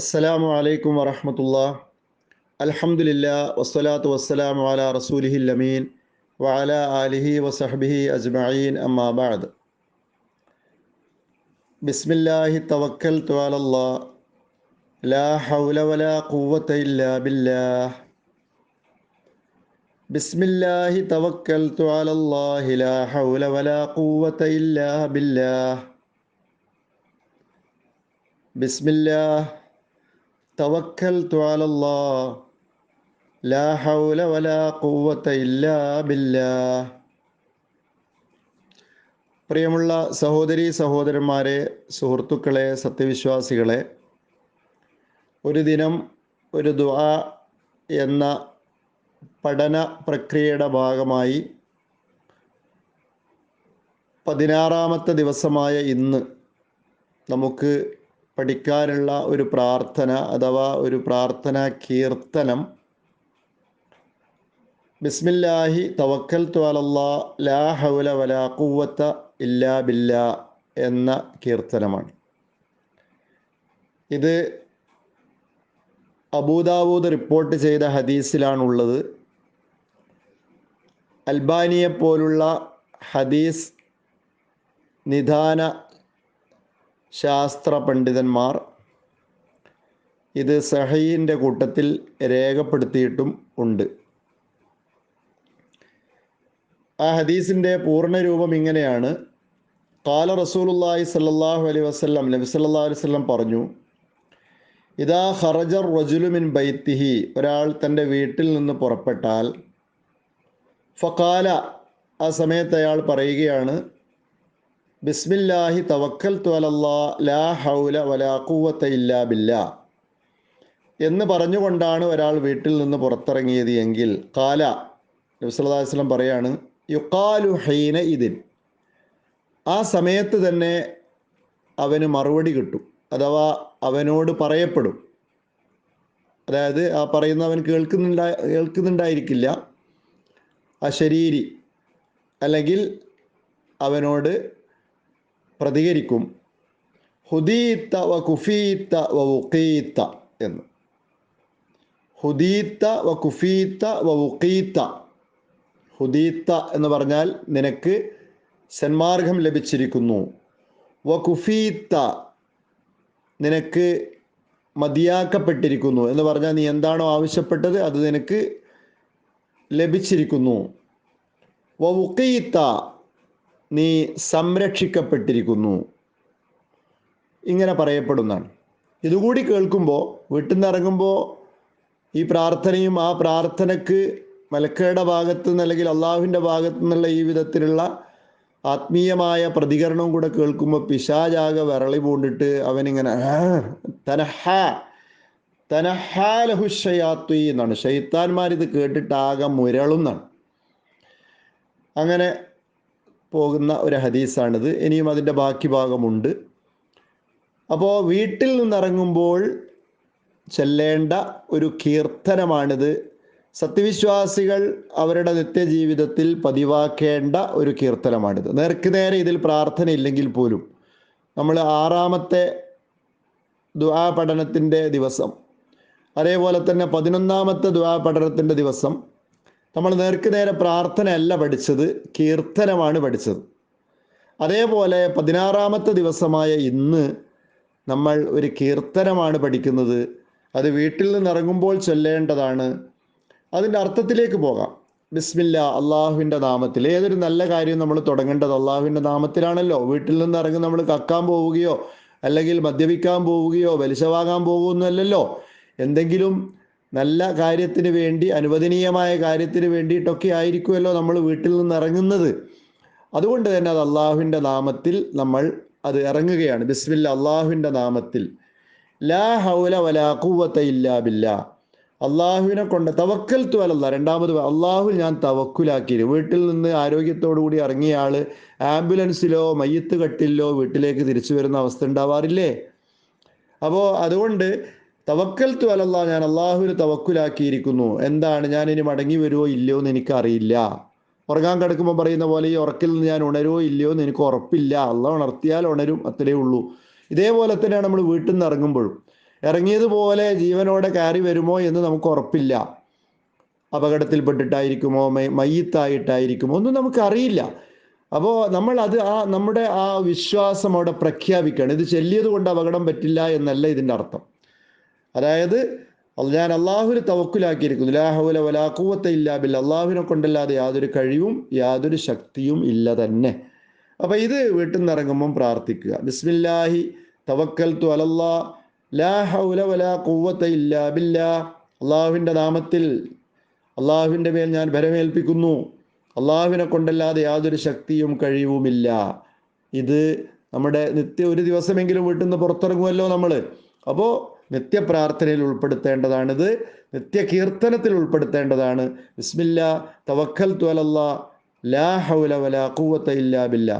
അസ്സലാമു അലൈക്കും വറഹമത്തുള്ള അൽഹംദുലില്ല വസ്സലാത്തു വസ്സലാമു അല റസൂലിഹിൽ അമീൻ വഅല ആലിഹി വസഹബിഹി അജ്മഈൻ അമ്മാ ബഅദ് ബിസ്മില്ലാഹി തവക്കൽതു അലല്ലാ ലാ ഹൗല വലാ ഖുവത ഇല്ലാ ബില്ലാഹ് ബിസ്മില്ലാഹി തവക്കൽതു അലല്ലാഹി ലാ ഹൗല വലാ ഖുവത ഇല്ലാ ബില്ലാഹ് ബിസ്മില്ലാഹ് توكلت على الله لا حول ولا قوة إلا بالله പ്രിയമുള്ള സഹോദരി സഹോദരന്മാരെ സുഹൃത്തുക്കളെ സത്യവിശ്വാസികളെ ഒരു ദിനം ഒരു ദുആ എന്ന പഠന പ്രക്രിയയുടെ ഭാഗമായി പതിനാറാമത്തെ ദിവസമായ ഇന്ന് നമുക്ക് പഠിക്കാനുള്ള ഒരു പ്രാർത്ഥന അഥവാ ഒരു പ്രാർത്ഥന കീർത്തനം. ബിസ്മില്ലാഹി തവക്കൽ ത്വാലല്ലാ ലാ ഹൗല വലാ ഖുവത്ത ഇല്ലാ ബില്ലാ എന്ന കീർത്തനമാണ്. ഇത് അബൂദാവൂദ് റിപ്പോർട്ട് ചെയ്ത ഹദീസിലാണുള്ളത്. അൽബാനിയെ പോലുള്ള ഹദീസ് നിദാന ശാസ്ത്ര പണ്ഡിതന്മാർ ഇത് സഹീന്റെ കൂട്ടത്തിൽ രേഖപ്പെടുത്തിയിട്ടും ഉണ്ട്. ആ ഹദീസിന്റെ പൂർണരൂപം ഇങ്ങനെയാണ്. കാല റസൂലുല്ലാഹി സല്ലാഹു അലൈ വസ്ലം നബി സല്ലാ അലൈഹി വസ്ലം പറഞ്ഞു ഇതാ ഹറജർ റജുലുമിൻ ബൈത്തിഹി ഒരാൾ തന്റെ വീട്ടിൽ നിന്ന് പുറപ്പെട്ടാൽ ഫക്കാല ആ സമയത്ത് അയാൾ പറയുകയാണ് ബിസ്മില്ലാഹി തവക്കൽ ത്വലല്ലാ ലാ ഹൗല വലാ ഇല്ലാ ബില്ലാ. എന്ന് പറഞ്ഞുകൊണ്ടാണ് ഒരാൾ വീട്ടിൽ നിന്ന് പുറത്തിറങ്ങിയത് എങ്കിൽ കാല നബ്സല്ലാസ്ലം പറയാണ് യുക്കാലു ഹൈന ഇതിൻ ആ സമയത്ത് തന്നെ അവന് മറുപടി കിട്ടും അഥവാ അവനോട് പറയപ്പെടും. അതായത് ആ പറയുന്ന അവൻ കേൾക്കുന്നുണ്ടാ കേൾക്കുന്നുണ്ടായിരിക്കില്ല. ആ ശരീരി അല്ലെങ്കിൽ അവനോട് പ്രതികരിക്കും. ഹുദീത്ത വ കുഫീത്ത വ ഉഖീത്ത എന്ന്. ഹുദീത്ത വ കുഫീത്ത വ ഉഖീത്ത ഹുദീത്ത എന്ന് പറഞ്ഞാൽ നിനക്ക് സന്മാർഗം ലഭിച്ചിരിക്കുന്നു. വ കുഫീത്ത നിനക്ക് മതിയാക്കപ്പെട്ടിരിക്കുന്നു എന്ന് പറഞ്ഞാൽ നീ എന്താണോ ആവശ്യപ്പെട്ടത് അത് നിനക്ക് ലഭിച്ചിരിക്കുന്നു. വ ഉക്കീത്ത നീ സംരക്ഷിക്കപ്പെട്ടിരിക്കുന്നു. ഇങ്ങനെ പറയപ്പെടുന്നതാണ്. ഇതുകൂടി കേൾക്കുമ്പോൾ വീട്ടിൽ നിന്ന് ഇറങ്ങുമ്പോൾ ഈ പ്രാർത്ഥനയും ആ പ്രാർത്ഥനക്ക് മലക്കയുടെ ഭാഗത്ത് നിന്ന് അല്ലെങ്കിൽ അള്ളാഹുവിന്റെ ഭാഗത്ത് നിന്നുള്ള ഈ വിധത്തിലുള്ള ആത്മീയമായ പ്രതികരണവും കൂടെ കേൾക്കുമ്പോൾ പിശാജാക വിരളി പൂണ്ടിട്ട് അവനിങ്ങനെ തനഹ തനഹാലഹുഷയാത്വി എന്നാണ് ഷെയ്ത്താൻമാർ ഇത് കേട്ടിട്ട് ആകെ മുരളുന്നാണ് അങ്ങനെ പോകുന്ന ഒരു ഹദീസാണിത്. ഇനിയും അതിന്റെ ബാക്കി ഭാഗമുണ്ട്. അപ്പോൾ വീട്ടിൽ നിന്നിറങ്ങുമ്പോൾ ചെല്ലേണ്ട ഒരു കീർത്തനമാണിത്. സത്യവിശ്വാസികൾ അവരുടെ നിത്യജീവിതത്തിൽ പതിവാക്കേണ്ട ഒരു കീർത്തനമാണിത്. നേർക്ക് നേരെ ഇതിൽ പ്രാർത്ഥന ഇല്ലെങ്കിൽ പോലും നമ്മൾ ആറാമത്തെ ദ്വാ പഠനത്തിന്റെ ദിവസം അതേപോലെ തന്നെ പതിനൊന്നാമത്തെ ദ്വാ പഠനത്തിന്റെ ദിവസം നമ്മൾ നേർക്ക് നേരെ പ്രാർത്ഥനയല്ല പഠിച്ചത് കീർത്തനമാണ് പഠിച്ചത്. അതേപോലെ പതിനാറാമത്തെ ദിവസമായ ഇന്ന് നമ്മൾ ഒരു കീർത്തനമാണ് പഠിക്കുന്നത്. അത് വീട്ടിൽ നിന്ന് ഇറങ്ങുമ്പോൾ ചൊല്ലേണ്ടതാണ്. അതിന്റെ അർത്ഥത്തിലേക്ക് പോകാം. ബിസ്മില്ല അള്ളാഹുവിന്റെ നാമത്തിൽ. ഏതൊരു നല്ല കാര്യം നമ്മൾ തുടങ്ങേണ്ടത് അള്ളാഹുവിന്റെ നാമത്തിലാണല്ലോ. വീട്ടിൽ നിന്ന് ഇറങ്ങി നമ്മൾ കക്കാൻ പോവുകയോ അല്ലെങ്കിൽ മദ്യപിക്കാൻ പോവുകയോ വലിശവാകാൻ പോകുന്നല്ലോ എന്തെങ്കിലും നല്ല കാര്യത്തിന് വേണ്ടി അനുവദനീയമായ കാര്യത്തിന് വേണ്ടിയിട്ടൊക്കെ ആയിരിക്കുമല്ലോ നമ്മൾ വീട്ടിൽ നിന്ന് ഇറങ്ങുന്നത്. അതുകൊണ്ട് തന്നെ അത് അള്ളാഹുവിന്റെ നാമത്തിൽ നമ്മൾ അത് ഇറങ്ങുകയാണ്. ബിസ്മില്ല അള്ളാഹുവിന്റെ നാമത്തിൽ. ലാ ഹൗല വലാ കൂവത്ത ഇല്ലാ ബില്ല. അള്ളാഹുവിനെ കൊണ്ട് തവക്കൽ തുവലല്ല രണ്ടാമത് അള്ളാഹു ഞാൻ തവക്കുലാക്കിയത് വീട്ടിൽ നിന്ന് ആരോഗ്യത്തോടു കൂടി ഇറങ്ങിയ ആൾ ആംബുലൻസിലോ മയ്യത്ത് കട്ടിലോ വീട്ടിലേക്ക് തിരിച്ചു വരുന്ന അവസ്ഥ ഉണ്ടാവാറില്ലേ? അപ്പോൾ അതുകൊണ്ട് തവക്കൽ തു അലല്ല ഞാൻ അള്ളാഹുവിന് തവക്കുലാക്കിയിരിക്കുന്നു. എന്താണ്? ഞാൻ ഇനി മടങ്ങി വരുമോ ഇല്ലയോ എന്ന് എനിക്കറിയില്ല. ഉറങ്ങാൻ കിടക്കുമ്പോൾ പറയുന്ന പോലെ ഈ ഉറക്കിൽ നിന്ന് ഞാൻ ഉണരുമോ ഇല്ലയോ എന്ന് എനിക്ക് ഉറപ്പില്ല. അല്ല ഉണർത്തിയാൽ ഉണരും അത്രേ ഉള്ളൂ. ഇതേപോലെ തന്നെയാണ് നമ്മൾ വീട്ടിൽ നിന്ന് ഇറങ്ങുമ്പോഴും ഇറങ്ങിയതുപോലെ ജീവനോടെ കയറി വരുമോ എന്ന് നമുക്ക് ഉറപ്പില്ല. അപകടത്തിൽപ്പെട്ടിട്ടായിരിക്കുമോ? മയ്യത്തായിട്ടായിരിക്കുമോ? ഒന്നും നമുക്കറിയില്ല. അപ്പോൾ നമ്മൾ അത് ആ നമ്മുടെ ആ വിശ്വാസം അവിടെ പ്രഖ്യാപിക്കുകയാണ്. ഇത് ചെല്ലിയത് കൊണ്ട് അപകടം പറ്റില്ല എന്നല്ല ഇതിന്റെ അർത്ഥം. അതായത് അത് ഞാൻ അള്ളാഹുവിന് തവക്കുലാക്കിയിരിക്കുന്നു. ലാഹുല വലാക്കൂവത്ത ഇല്ലാബില്ല അള്ളാഹുവിനെ കൊണ്ടല്ലാതെ യാതൊരു കഴിവും യാതൊരു ശക്തിയും ഇല്ല തന്നെ. അപ്പൊ ഇത് വീട്ടിൽ നിന്ന് ഇറങ്ങുമ്പം പ്രാർത്ഥിക്കുക. ബിസ്മില്ലാഹി തവക്കൽ തു അലല്ലാ. ലാ ഹൗല വലാ ഇല്ലാ ബില്ല. അള്ളാഹുവിന്റെ നാമത്തിൽ അള്ളാഹുവിന്റെ മേൽ ഞാൻ ഭരമേൽപ്പിക്കുന്നു. അള്ളാഹുവിനെ കൊണ്ടല്ലാതെ യാതൊരു ശക്തിയും കഴിവുമില്ല ഇത് നമ്മുടെ നിത്യ ഒരു ദിവസമെങ്കിലും വീട്ടിൽ നിന്ന് പുറത്തിറങ്ങുമല്ലോ നമ്മൾ അപ്പോൾ നിത്യപ്രാർത്ഥനയിൽ ഉൾപ്പെടുത്തേണ്ടതാണിത്. നിത്യ കീർത്തനത്തിൽ ഉൾപ്പെടുത്തേണ്ടതാണ്. ബിസ്മില്ല തവക്കൽ തുലല്ലാ ലാ ഹൗല വലാ കൂവത്ത ഇല്ലാ ബില്ല.